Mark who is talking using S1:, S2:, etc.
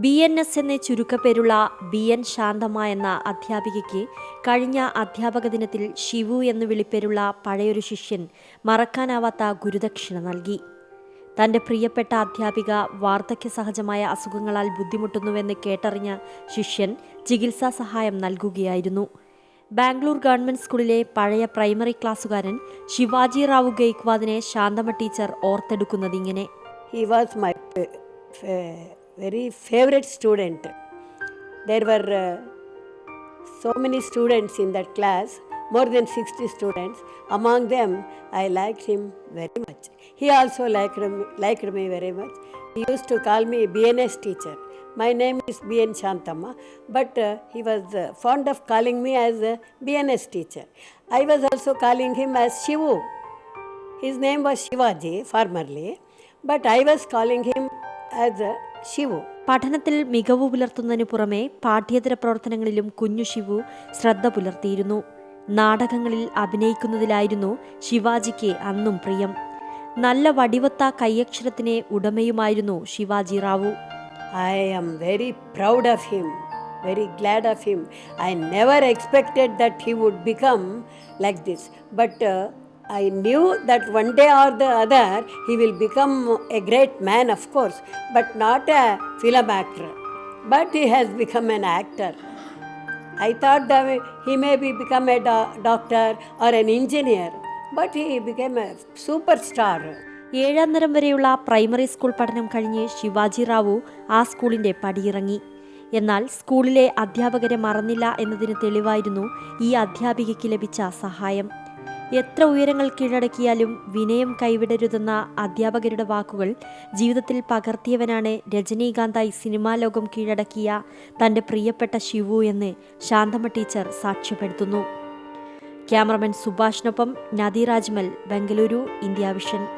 S1: B N S എന്ന ചുരുക്കപ്പേരുള്ള B N Shanthamma എന്ന അധ്യാപികയ്ക്ക് കഴിഞ്ഞ അധ്യാപക ദിനത്തിൽ ശിവു എന്ന് വിളിപ്പേരുള്ള പഴയൊരു ശിഷ്യൻ മറക്കാനാവാത്ത ഗുരുദക്ഷിണ നൽകി. തന്റെ പ്രിയപ്പെട്ട അധ്യാപിക വാർദ്ധക്യ സഹജമായ അസുഖങ്ങളാൽ ബുദ്ധിമുട്ടുന്നുവെന്ന് കേട്ടറിഞ്ഞ ശിഷ്യൻ ചികിത്സാ സഹായം നൽകുകയായിരുന്നു. ബാംഗ്ലൂർ ഗവൺമെന്റ് സ്കൂളിലെ പഴയ പ്രൈമറി ക്ലാസ്സുകാരൻ ശിവാജി റാവു ഗെയ്ക്വാദിനെ ശാന്തമ്മ ടീച്ചർ ഓർത്തെടുക്കുന്നതിങ്ങനെ.
S2: ഇങ്ങനെ fa- fa- very favorite student. There were uh, so many students in that class, more than 60 students. Among them, I liked him very much. He also liked me, liked me very much. He used to call me BNS teacher. My name is BN Shantama, but uh, he was uh, fond of calling me as a BNS teacher. I was also calling him as Shivu. His name was Shivaji formerly, but I was calling him as uh, Shivu.
S1: പഠനത്തിൽ മികവു പുലർത്തുന്നതിനു പുറമെ പാഠ്യേതര പ്രവർത്തനങ്ങളിലും കുഞ്ഞു ശിവു ശ്രദ്ധ പുലർത്തിയിരുന്നു. നാടകങ്ങളിൽ അഭിനയിക്കുന്നതിലായിരുന്നു ശിവാജിക്ക് അന്നും പ്രിയം. നല്ല വടിവത്ത കയ്യക്ഷരത്തിനെ ഉടമയുമായിരുന്നു Shivaji Rao.
S2: I am very proud of him very glad of him I never expected that he would become like this uh, I knew that one day or the other he will become a great man, of course, but not a film actor. But he has become an actor. I thought that he may be become a do- doctor or an engineer, but he became a superstar.
S1: ഏഴാം തരം വരെയുള്ള primary school പഠനം കഴിഞ്ഞ് ശിവാജി റാവു ആ സ്കൂളിന്റെ പടിയിറങ്ങി എന്നാൽ സ്കൂളിലെ അധ്യാപകരെ മറന്നില്ല എന്നതിന് തെളിവായിരുന്നു ഈ അധ്യാപികയ്ക്ക് ലഭിച്ച സഹായം എത്ര ഉയരങ്ങൾ കീഴടക്കിയാലും വിനയം കൈവിടരുതെന്ന അധ്യാപകരുടെ വാക്കുകൾ ജീവിതത്തിൽ പകർത്തിയവനാണ് രജനീകാന്തായി സിനിമാ ലോകം കീഴടക്കിയ തന്റെ പ്രിയപ്പെട്ട ശിവു എന്ന് ശാന്തമ്മ ടീച്ചർ സാക്ഷ്യപ്പെടുത്തുന്നു. ക്യാമറമാൻ സുഭാഷിനൊപ്പം നദി രാജ്മൽ ബംഗളൂരു ഇന്ത്യ വിഷൻ.